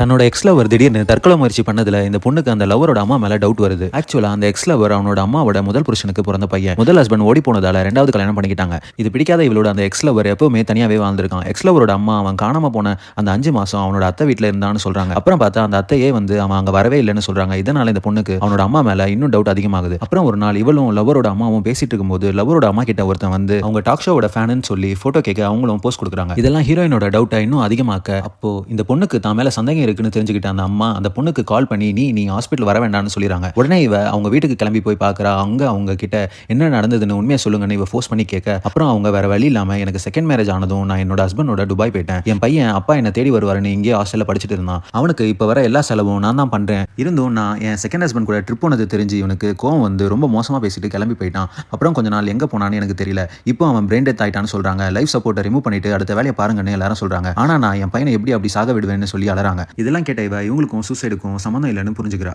தன்னோட X lower திடீர்னு தற்கொலை முயற்சி பண்ணதுல இந்த பொண்ணுக்கு அந்த லவரோட அம்மா மேல டவுட் வருது. ஆக்சுவலா அந்த எக்ஸ் லவர் அவனோட அம்மாவோட முதல் புருஷனுக்கு பிறந்த பையன். முதல் ஹஸ்பண்ட் ஓடி போனதால ரெண்டாவது கல்யாணம் பண்ணிக்கிட்டாங்க. இது பிடிக்காத இவளோட அந்த எக்ஸ் லவர் எப்பவுமே தனியாவே வாழ்ந்திருக்கான். எக்ஸ் லவரோட அம்மா அவன் காணாம போன அந்த அஞ்சு மாசம் அவனோட அத்தை வீட்டுல இருந்தான்னு சொல்றாங்க. அப்புறம் பார்த்தா அந்த அத்தையே வந்து அவன் அங்க வரவே இல்லைன்னு சொல்றாங்க. இதனால இந்த பொண்ணுக்கு அவனோட அம்மா மேல இன்னும் டவுட் அதிகமாகுது. அப்புறம் ஒரு நாள் இவளும் லவரோட அம்மாவும் பேசிட்டு இருக்கும்போது லவரோட அம்மா கிட்ட ஒருத்தன் வந்து அவங்க டாக் ஷோவோட ஃபேனுன்னு சொல்லி போட்டோ கேட்க அவங்களும் போஸ்ட் கொடுக்குறாங்க. இதெல்லாம் ஹீரோயினோட டவுட்டை இன்னும் அதிகமாக்க அப்போ இந்த பொண்ணுக்கு தான் மேல சந்தேகம் இருக்குன்னு தெரிஞ்சுக்கிட்ட அந்த அம்மா அந்த பொண்ணுக்கு கால் பண்ணி நீ நீ ஹாஸ்பிட்டல் வர வேண்டாம்னு சொல்லிடுறாங்க. உடனே இவ அவங்க வீட்டுக்கு கிளம்பி போய் பார்க்குறா அங்க அவங்க கிட்ட என்ன நடந்ததுன்னு உண்மையை சொல்லுங்கன்னு இவ ஃபோர்ஸ் பண்ணி கேட்க அப்புறம் அவங்க வேற வழி இல்லாம எனக்கு செகண்ட் மேரேஜ் ஆனதும் நான் என்னோட ஹஸ்பண்டோட துபாய் போயிட்டேன். என் பையன் அப்பா என்ன தேடி வருவாருன்னு இங்கே ஹாஸ்டல்ல படிச்சுட்டு இருந்தான். அவனுக்கு இப்போ வர எல்லா செலவும் நான் தான் பண்றேன். இருந்தும் நான் என் செகண்ட் ஹஸ்பண்ட் கூட ட்ரிப் போனது தெரிஞ்சு இவனுக்கு கோவம் வந்து ரொம்ப மோசமா பேசிட்டு கிளம்பி போயிட்டான். அப்புறம் கொஞ்ச நாள் எங்க போனான்னு எனக்கு தெரியல. இப்போ அவன் பிரெயின் டெத் ஆயிட்டான்னு சொல்றாங்க. லைஃப் சப்போர்ட்டை ரிமூவ் பண்ணிட்டு அடுத்த வேலையை பாருங்கன்னு எல்லாரும் சொல்றாங்க. ஆனா நான் என் பையனை எப்படி அப்படி சாக விடுவேன்னு சொல்லி அலறாங்க. இதெல்லாம் கேட்ட இவ இவங்களுக்கும் சூசைடுக்கும் சம்மந்தம் இல்லைன்னு புரிஞ்சுக்கிறா.